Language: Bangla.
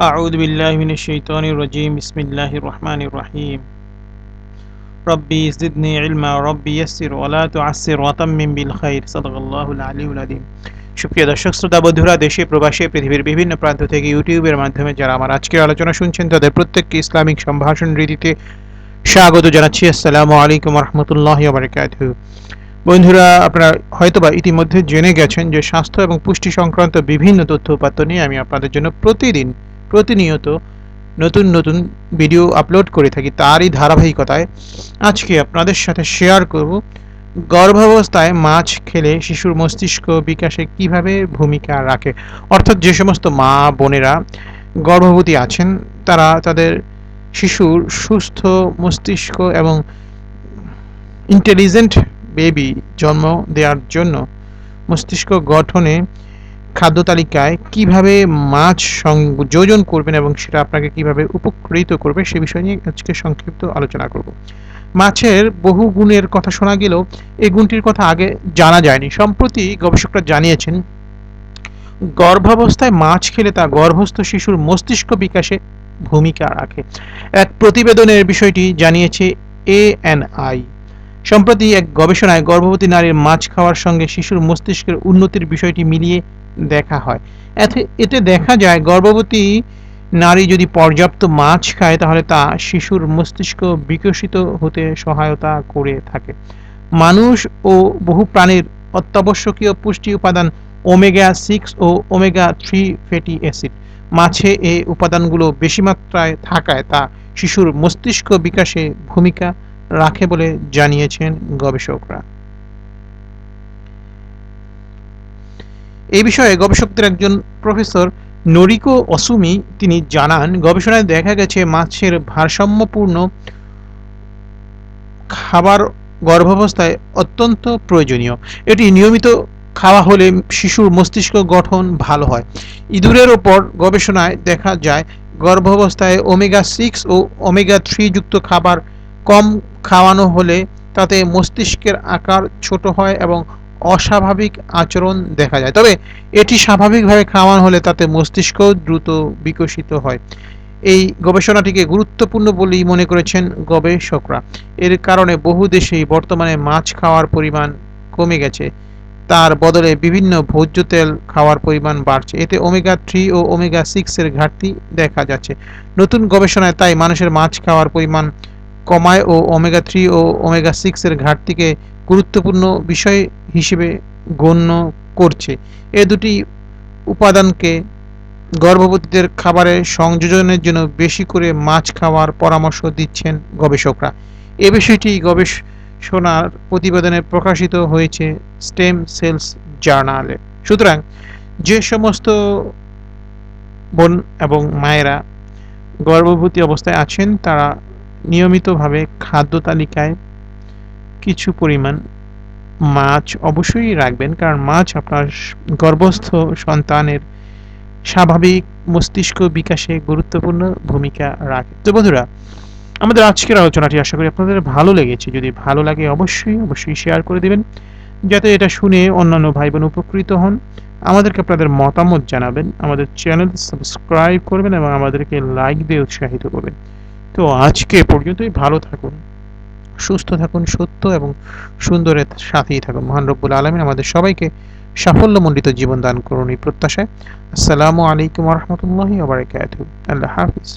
أعوذ بالله من الشيطان الرجيم بسم الله الرحمن الرحيم ربي زدني علما ربي يسر ولا تعسر وتمم بالخير صدق الله العلي العظيم সুপ্রিয় দর্শক শ্রোতা বন্ধুরা দেশে প্রবাসে পৃথিবীর বিভিন্ন প্রান্ত থেকে ইউটিউবের মাধ্যমে যারা আমার আজকের আলোচনা শুনছেন তাদের প্রত্যেককে ইসলামিক সম্ভাষণ রীতিতে স্বাগত জানাচ্ছি আসসালামু আলাইকুম রহমতুল্লাহ বারকাতুহ বন্ধুরা আপনারা হয়তোবা ইতিমধ্যে জেনে গেছেন যে স্বাস্থ্য এবং পুষ্টি সংক্রান্ত বিভিন্ন তথ্য উপাত্ত নিয়ে আমি আপনাদের জন্য প্রতিদিন প্রতিনিয়ত নতুন নতুন ভিডিও আপলোড করে থাকি তারই ধারাবাহিকতায়। আজকে আপনাদের সাথে শেয়ার করব গর্ভাবস্থায় মাছ খেলে শিশুর মস্তিষ্ক বিকাশে কীভাবে ভূমিকা রাখে। অর্থাৎ যে সমস্ত মা বোনেরা গর্ভবতী আছেন, তারা তাদের শিশুর সুস্থ মস্তিষ্ক এবং ইন্টেলিজেন্ট বেবি জন্ম দেওয়ার জন্য মস্তিষ্ক গঠনে খাদ্য তালিকায় কীভাবে মাছ সংযোজন করবেন এবং সেটা আপনাকে কীভাবে উপকৃত করবে সে বিষয় নিয়ে আজকে সংক্ষিপ্ত আলোচনা করব। মাছের বহু গুণের কথা শোনা গেলেও এই গুণটির কথা আগে জানা যায়নি। সম্প্রতি গবেষকরা জানিয়েছেন, গর্ভাবস্থায় মাছ খেলে তা গর্ভস্থ শিশুর মস্তিষ্ক বিকাশে ভূমিকা রাখে। এক প্রতিবেদনের বিষয়টি জানিয়েছে এএনআই সম্প্রতি এক গবেষণায় গর্ভবতী নারীর মাছ খাওয়ার সঙ্গে শিশুর মস্তিষ্কের উন্নতির বিষয়টি মিলিয়ে দেখা হয়। এতে দেখা যায়, গর্ভবতী নারী যদি পর্যাপ্ত মাছ খায়, তাহলে তা শিশুর মস্তিষ্ক বিকশিত হতে সহায়তা করে থাকে। মানুষ ও বহু প্রাণীর অত্যাবশ্যকীয় পুষ্টি উপাদান ওমেগা সিক্স ও ওমেগা থ্রি ফ্যাটি অ্যাসিড মাছে এই উপাদানগুলো বেশি মাত্রায় থাকায় তা শিশুর মস্তিষ্ক বিকাশে ভূমিকা রাখে বলে জানিয়েছেন গবেষকরা। এই বিষয়ে গবেষকদের একজন প্রফেসর নরিকো অসুমি তিনি জানান, গবেষণায় দেখা গেছে মাছের ভারসাম্যপূর্ণ খাবার গর্ভাবস্থায় অত্যন্ত প্রয়োজনীয়। এটি নিয়মিত খাওয়া হলে শিশুর মস্তিষ্ক গঠন ভালো হয়। ইঁদুরের ওপর গবেষণায় দেখা যায়, গর্ভাবস্থায় ওমেগা সিক্স ও ওমেগা থ্রি যুক্ত খাবার কম খাওয়ানো হলে তাতে মস্তিষ্কের আকার ছোট হয় এবং অস্বাভাবিক আচরণ দেখা যায়। তবে এটি স্বাভাবিকভাবে খাওয়ানো হলে তাতে মস্তিষ্ক দ্রুত বিকশিত হয়। এই গবেষণাটিকে গুরুত্বপূর্ণ বলেই মনে করেছেন গবেষকরা। এর কারণে বহু দেশেই বর্তমানে মাছ খাওয়ার পরিমাণ কমে গেছে। তার বদলে বিভিন্ন ভোজ্য তেল খাওয়ার পরিমাণ বাড়ছে। এতে ওমেগা থ্রি ও ওমেগা সিক্সের ঘাটতি দেখা যাচ্ছে। নতুন গবেষণায় তাই মানুষের মাছ খাওয়ার পরিমাণ কমায় ও ওমেগা থ্রি ও ওমেগা সিক্সের ঘাটতিকে গুরুত্বপূর্ণ বিষয় হিসেবে গণ্য করছে। এ দুটি উপাদানকে গর্ভবতীদের খাবারে সংযোজনের জন্য বেশি করে মাছ খাওয়ার পরামর্শ দিচ্ছেন গবেষকরা। এ বিষয়টি গবেষণার প্রতিবেদনে প্রকাশিত হয়েছে স্টেম সেলস জার্নালে। সুতরাং যে সমস্ত বোন এবং মায়েরা গর্ভবতী অবস্থায় আছেন, তারা নিয়মিতভাবে খাদ্য তালিকায় কিছু পরিমাণ মাছ অবশ্যই রাখবেন, কারণ মাছ আপনার গর্ভস্থ সন্তানের স্বাভাবিক মস্তিষ্ক বিকাশে গুরুত্বপূর্ণ ভূমিকা রাখে। তো বন্ধুরা, আমাদের আজকের আলোচনাটি আশা করি আপনাদের ভালো লেগেছে। যদি ভালো লাগে অবশ্যই অবশ্যই শেয়ার করে দেবেন, যাতে এটা শুনে অন্যান্য ভাই বোন উপকৃত হন। আমাদেরকে আপনাদের মতামত জানাবেন, আমাদের চ্যানেল সাবস্ক্রাইব করবেন এবং আমাদেরকে লাইক দিয়ে উৎসাহিত করবেন। তো আজকে পর্যন্তই, ভালো থাকুন, সুস্থ থাকুন, সত্য এবং সুন্দরের সাথেই থাকুন। মহান রব্বুল আলমিন আমাদের সবাইকে সাফল্যমণ্ডিত জীবন দান করুন এই প্রত্যাশায়। আসসালামু আলাইকুম রহমতুল্লাহ আল্লাহ হাফিজ।